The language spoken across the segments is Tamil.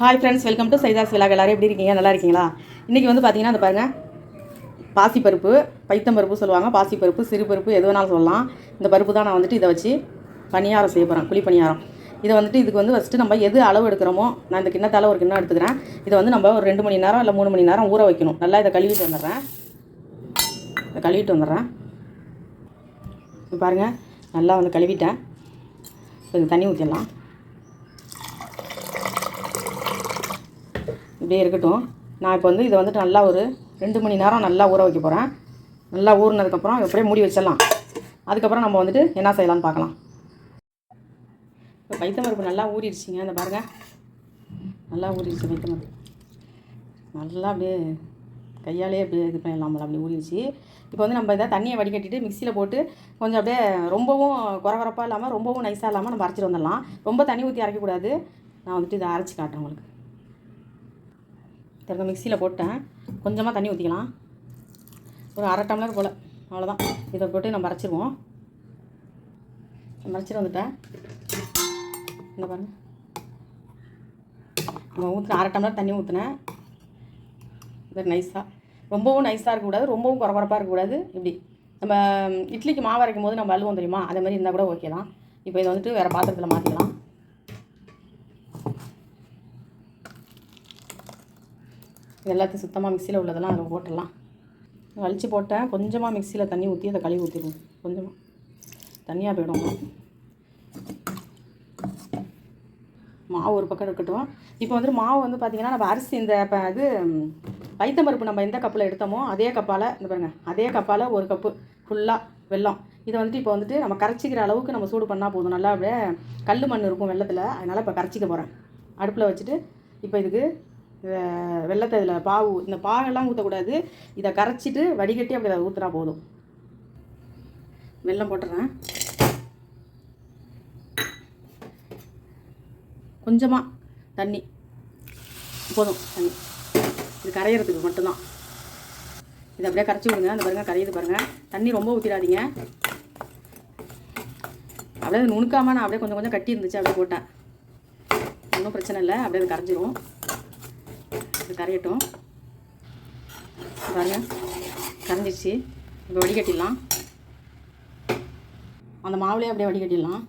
Hi friends welcome to Saidha's vlog எல்லாரும் எப்படி இருக்கீங்க? நல்லா இருக்கீங்களா? இன்றைக்கி வந்து பார்த்தீங்கன்னா அந்த பாருங்கள் பாசிப்பருப்பு பைத்தம்பருப்பு சொல்லுவாங்க. பாசிப்பருப்பு சிறுபருப்பு எது வேணாலும் சொல்லலாம். இந்த பருப்பு தான் நான் வந்துட்டு இதை வச்சு பணியாரம் செய்ய போகிறேன் குழி பணியாரம். இதை வந்துட்டு இதுக்கு வந்து ஃபஸ்ட்டு நம்ம எது அளவு எடுக்கிறோமோ நான் இந்த கிண்ணத்தால் ஒரு கிண்ணம் எடுத்துக்கிறேன். இதை வந்து நம்ம ஒரு ரெண்டு மணி நேரம் இல்லை மூணு மணி நேரம் ஊற வைக்கணும். நல்லா இதை கழுவிட்டு வந்துடுறேன். இதை கழுவிட்டு வந்துடுறேன். இப்போ பாருங்கள் நல்லா வந்து கழுவிட்டேன். கொஞ்சம் தண்ணி ஊற்றிடலாம் இப்படியே இருக்கட்டும். நான் இப்போ வந்து இதை வந்துட்டு நல்லா ஒரு ரெண்டு மணி நேரம் நல்லா ஊற வைக்க போகிறேன் நல்லா ஊறினதுக்கப்புறம் எப்படியே மூடி வச்சிடலாம். அதுக்கப்புறம் நம்ம வந்துட்டு என்ன செய்யலாம்னு பார்க்கலாம். இப்போ பைத்தமருப்பு நல்லா ஊறிடுச்சிங்க. அந்த பாருங்கள் நல்லா ஊறிடுச்சு பைத்தமருப்பு நல்லா அப்படியே கையாலே அப்படியே இது பண்ணிடலாம்ல அப்படி ஊறிடுச்சு. இப்போ வந்து நம்ம இதை தண்ணியை வடிகட்டிட்டு மிக்சியில் போட்டு கொஞ்சம் அப்படியே ரொம்பவும் குறகுறப்பாக இல்லாமல் ரொம்பவும் நைஸாக இல்லாமல் நம்ம அரைச்சிட்டு வந்துடலாம். ரொம்ப தண்ணி ஊற்றி அரைக்கக்கூடாது. நான் வந்துட்டு இதை அரைச்சி காட்டுறேன் உங்களுக்கு. திரும்ப மிக்சியில் போட்டேன். கொஞ்சமாக தண்ணி ஊற்றிக்கலாம் ஒரு அரை டம்ளர் போல். அவ்வளோதான் இதை போட்டு நம்ம மறைச்சிடுவோம் மறைச்சிட்டு வந்துட்டேன். இந்த பாருங்க. நம்ம ஊற்றின அரை டம்ளர் தண்ணி ஊற்றினேன் இது நைஸாக ரொம்பவும் நைஸாக இருக்கக்கூடாது. ரொம்பவும் குறகுறப்பாக இருக்கக்கூடாது. இப்படி. நம்ம இட்லிக்கு மாவு அரைக்கும் போது நம்ம அழுவோம் தெரியுமா? அதே மாதிரி இருந்தால் கூட ஓகே தான். இப்போ இதை வந்துட்டு வேறு பாத்திரத்தில் மாற்றிக்கலாம் இது எல்லாத்தையும் சுத்தமாக மிக்சியில் உள்ளதெல்லாம் அதில் போட்டுடலாம். வலிச்சு போட்டேன் கொஞ்சமாக மிக்சியில் தண்ணி ஊற்றி அதை கழுவி ஊற்றிடுவோம் கொஞ்சமாக தண்ணியாக போயிடும். மாவு ஒரு பக்கம் இருக்கட்டும். இப்போ வந்துட்டு மாவு வந்து பார்த்திங்கன்னா நம்ம அரிசி இந்த இப்போ இது ம், பைத்தம்பருப்பு நம்ம எந்த கப்பில் எடுத்தோமோ அதே கப்பால் இந்த பாருங்கள் அதே கப்பால் ஒரு கப்பு ஃபுல்லாக வெல்லம். இதை வந்துட்டு இப்போ வந்துட்டு நம்ம கரைச்சிக்கிற அளவுக்கு நம்ம சூடு பண்ணால் போதும். நல்லா அப்படியே கல் மண் இருக்கும் வெள்ளத்தில். அதனால் இப்போ கரைச்சிக்க போகிறேன் அடுப்பில் வச்சுட்டு இப்போ இதுக்கு வெள்ளத்தை இதில் பாவு இந்த பாகெல்லாம் ஊற்றக்கூடாது இதை கரைச்சிட்டு வடிகட்டி அப்படி அதை ஊற்றினா போதும். வெல்லம் போட்டுறேன். கொஞ்சமாக தண்ணி. போதும் தண்ணி. இது கரையிறதுக்கு மட்டும்தான். இதை அப்படியே கரைச்சி விடுங்க. அந்த பாருங்கள் கரையுது பாருங்கள் தண்ணி ரொம்ப ஊற்றிடாதீங்க அப்படியே அது நுணுக்காமல் நான் அப்படியே கொஞ்சம் கொஞ்சம் கட்டி இருந்துச்சு அப்படியே போட்டேன். ஒன்றும் பிரச்சனை இல்லை. அப்படியே அது கரைஞ்சிரும். இது கரையட்டும் பாருங்க கரைஞ்சிருச்சு. இப்போ வடிகட்டிடலாம். அந்த மாவுலேயே அப்படியே வடிகட்டிடலாம்.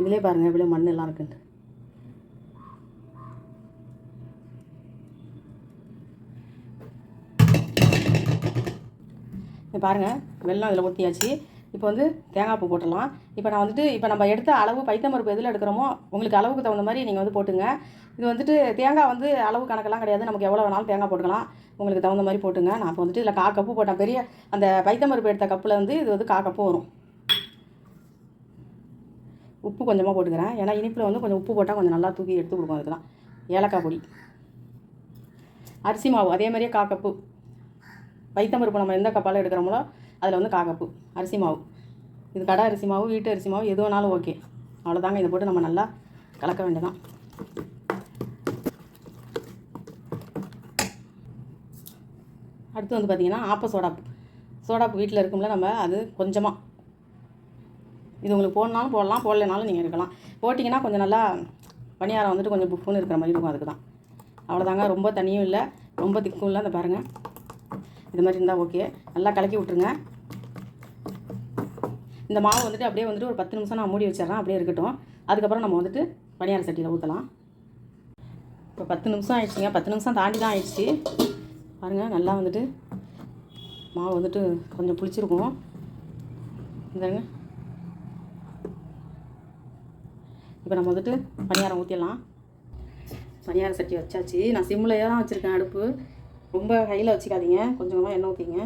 இதிலே பாருங்கள் இவ்வளோ மண்ணெல்லாம் எல்லாம் பாருங்கள் வெள்ளம் இதில் ஊற்றியாச்சு இப்போ வந்து தேங்காய் பூ போட்டுடலாம். இப்போ நான் வந்துட்டு இப்போ நம்ம எடுத்த அளவு பைத்தம்பருப்பு எதில் எடுக்கிறோமோ உங்களுக்கு அளவுக்கு தகுந்த மாதிரி நீங்கள் வந்து போட்டுங்க. இது வந்துட்டு தேங்காய் வந்து அளவு கணக்கெல்லாம் கிடையாது. நமக்கு எவ்வளோ வேணாலும் தேங்காய் போட்டுக்கலாம். உங்களுக்கு தகுந்த மாதிரி போட்டுங்க. நான் இப்போ வந்துட்டு இதில் கா கப்பு போட்டேன். பெரிய அந்த பைத்தம்பருப்பு எடுத்த கப்பில் வந்து இது வந்து கா கப்பு வரும். உப்பு கொஞ்சமாக போட்டுக்கிறேன். ஏன்னா இனிப்பில் வந்து கொஞ்சம் உப்பு போட்டால் கொஞ்சம் நல்லா தூக்கி எடுத்து கொடுக்கும் அதுக்கெல்லாம் ஏலக்காய் பொடி. அரிசி மாவு அதே மாதிரியே கா கப்பு. பைத்தம்பருப்பு நம்ம எந்த கப்பால் எடுக்கிறோமோ அதில் வந்து காகப்பு அரிசி மாவு. இது கடை அரிசி மாவு வீட்டு அரிசி மாவு எது வேணாலும் ஓகே. அவ்வளோதாங்க இதை போட்டு நம்ம நல்லா கலக்க வேண்டியதான் அடுத்து வந்து பார்த்திங்கன்னா ஆப்ப சோடாப்பு சோடாப்பு வீட்டில் இருக்கும்ல நம்ம அது கொஞ்சமாக இது உங்களுக்கு போடனாலும் போடலாம் போடலனாலும் நீங்கள் இருக்கலாம் போட்டிங்கன்னா கொஞ்சம் நல்லா பணியாரம் வந்துட்டு கொஞ்சம் புஃப்னு இருக்கிற மாதிரி இருக்கும் அதுக்கு தான் அவ்வளோதாங்க ரொம்ப தனியும் இல்லை ரொம்ப திக்கும் இல்லை அந்த பாருங்கள் இது மாதிரி இருந்தால் ஓகே நல்லா கலக்கி விட்ருங்க இந்த மாவு வந்துட்டு அப்படியே வந்துட்டு ஒரு பத்து நிமிஷம் நான் மூடி வச்சிடுறேன். அப்படியே இருக்கட்டும். அதுக்கப்புறம் நம்ம வந்துட்டு பணியார சட்டியில் ஊற்றலாம் இப்போ பத்து நிமிஷம் ஆயிடுச்சுங்க. பத்து நிமிஷம் தாண்டி தான் ஆயிடுச்சு. பாருங்கள் நல்லா வந்துட்டு மாவு வந்துட்டு கொஞ்சம் புளிச்சிருக்கும். இந்தாங்க. இப்போ நம்ம வந்துட்டு பணியாரம் ஊற்றிடலாம் பணியார சட்டி வச்சாச்சு. நான் சிம்மில் தான் வச்சுருக்கேன் அடுப்பு. ரொம்ப ஹையில் வச்சுக்காதீங்க. கொஞ்சம் கொஞ்சமாக எண்ணெய் ஊற்றிங்க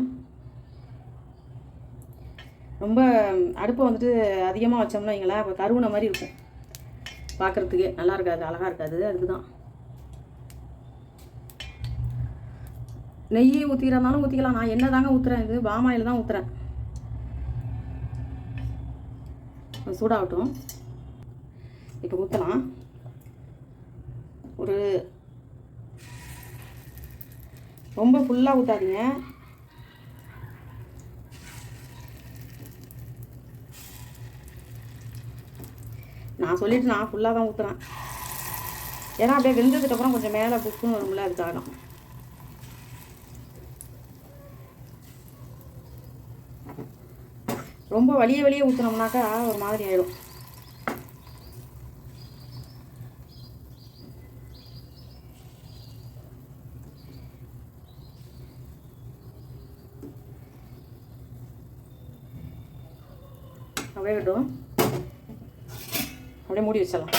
ரொம்ப அடுப்பை வந்துட்டு அதிகமாக வச்சோம்னா வைங்களேன் இப்போ கருவுன மாதிரி இருக்கும். பார்க்குறதுக்கே நல்லா இருக்காது அழகாக இருக்காது அதுக்கு தான் நெய் ஊற்றிக்கிறனாலும் ஊற்றிக்கலாம் நான் என்ன தாங்க ஊற்றுறேன் இது பாமாயில் தான் ஊற்றுறேன் சூடாகட்டும். இப்போ ஊற்றலாம் ஒரு ரொம்ப ஃபுல்லாக ஊற்றாதீங்க நான் சொல்லிட்டு நான் ஃபுல்லாக தான் ஊற்றுறேன் ஏன்னா அப்படியே வெந்ததுக்கப்புறம் கொஞ்சம் மேலே புஷ்புன்னு வரும்ல அதுக்காக ரொம்ப வலிய வலிய ஊற்றுனோம்னாக்கா ஒரு மாதிரி ஆயிடும். வேகட்டும் அப்படியே மூடி வச்சிடலாம்.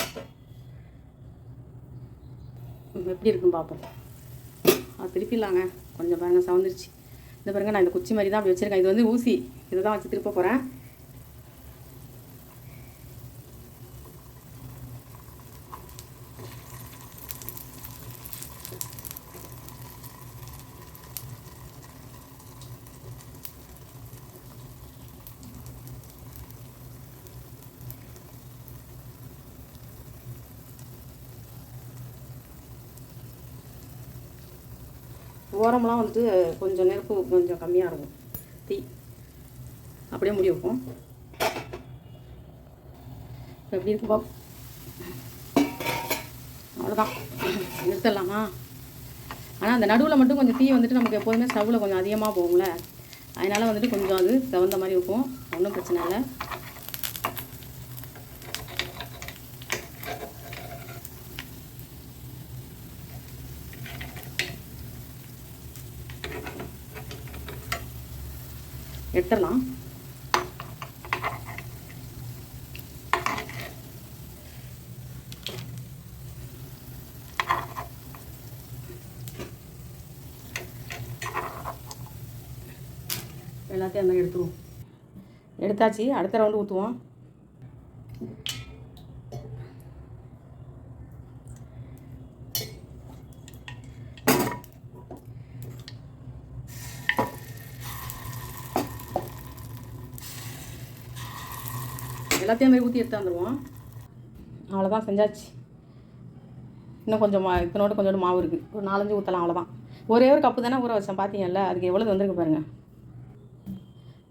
எப்படி இருக்குன்னு பார்ப்போம். அது திருப்பிடலாங்க கொஞ்சம் பாருங்க சவந்துருச்சு. இந்த பாருங்க நான் இந்த குச்சி மாதிரி தான் அப்படி வச்சுருக்கேன். இது வந்து ஊசி. இதை தான் வச்சு திருப்ப போகிறேன் ஓரமெல்லாம் வந்துட்டு கொஞ்சம் நெருப்பு கொஞ்சம் கம்மியாக இருக்கும். தீ. அப்படியே முடி வைப்போம். இப்போ எப்படி இருக்கு பாப். அவ்வளோதான் நிறுத்தலாமா? ஆனால் அந்த நடுவில் மட்டும் கொஞ்சம் தீ வந்துட்டு நமக்கு எப்போதுமே ஸ்டவ்வில் கொஞ்சம் அதிகமாக போகும்ல. அதனால் வந்துட்டு கொஞ்சம் அது தகுந்த மாதிரி இருக்கும் ஒன்றும் பிரச்சனை இல்லை. எடுத்துடலாம். எல்லாத்தையும் அந்த எடுத்துருவோம். எடுத்தாச்சு. அடுத்த ரவுண்டு ஊற்றுவோம் எல்லாத்தையும் மாதிரி ஊற்றி எடுத்து வந்துடுவோம் அவ்வளோதான் செஞ்சாச்சு. இன்னும் கொஞ்சம் மா இத்தனோட கொஞ்சோண்டு மாவு இருக்குது ஒரு நாலஞ்சு ஊற்றலாம் அவ்வளோதான் ஒரே ஒரு கப்பு தானே ஊற வச்சேன் பார்த்தீங்கல்ல அதுக்கு எவ்வளோ வந்துருக்கு பாருங்கள்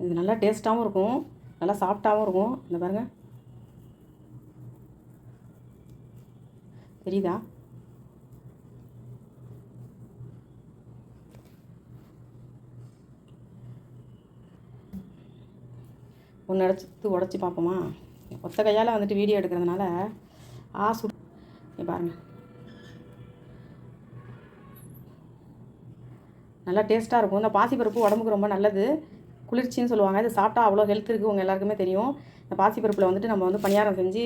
இது நல்லா டேஸ்ட்டாகவும் இருக்கும் நல்லா சாஃப்டாகவும் இருக்கும். இந்த பாருங்கள் தெரியுதா? ஒன்று அடைச்சி உடச்சி பார்ப்போமா? ஒத்த கையால் வந்துட்டு வீடியோ எடுக்கிறதுனால ஆ சு பாருங்கள் பாருங்க. நல்லா டேஸ்ட்டாக இருக்கும். இந்த பாசிப்பருப்பு உடம்புக்கு ரொம்ப நல்லது. குளிர்ச்சின்னு சொல்லுவாங்க. இது சாப்பிட்டா அவ்வளோ ஹெல்த் இருக்குது உங்கள் எல்லாருக்குமே தெரியும். இந்த பாசிப்பருப்பில் வந்துட்டு நம்ம வந்து பணியாரம் செஞ்சு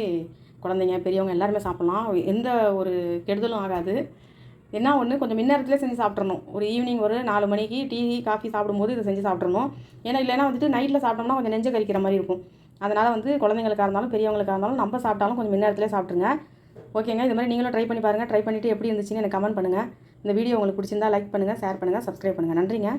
குழந்தைங்க பெரியவங்க எல்லாருமே சாப்பிட்லாம். எந்த ஒரு கெடுதலும் ஆகாது. என்ன ஒன்று கொஞ்சம் மின்னேரத்துலேயே செஞ்சு சாப்பிட்றணும் ஒரு ஈவினிங் ஒரு நாலு மணிக்கு டீ காஃபி சாப்பிடும்போது இதை செஞ்சு சாப்பிட்றணும் ஏன்னா இல்லைன்னா வந்துட்டு நைட்டில் சாப்பிட்டோம்னா கொஞ்சம் நெஞ்சு கறிக்கிற மாதிரி இருக்கும். அதனால் வந்து குழந்தைங்களுக்காக இருந்தாலும் பெரியவங்களுக்காக இருந்தாலும் நம்ம சாப்பிட்டாலும் கொஞ்சம் முன்னேரத்துலேயே சாப்பிட்ருங்க ஓகேங்க இது மாதிரி நீங்களும் ட்ரை பண்ணி பாருங்கள் ட்ரை பண்ணிவிட்டு எப்படி இருந்துச்சுன்னு எனக்கு கமெண்ட் பண்ணுங்கள் இந்த வீடியோ உங்களுக்கு பிடிச்சிருந்தா லைக் பண்ணுங்கள் ஷேர் பண்ணுங்கள் சப்ஸ்கிரைப் பண்ணுங்கள் நன்றிங்க.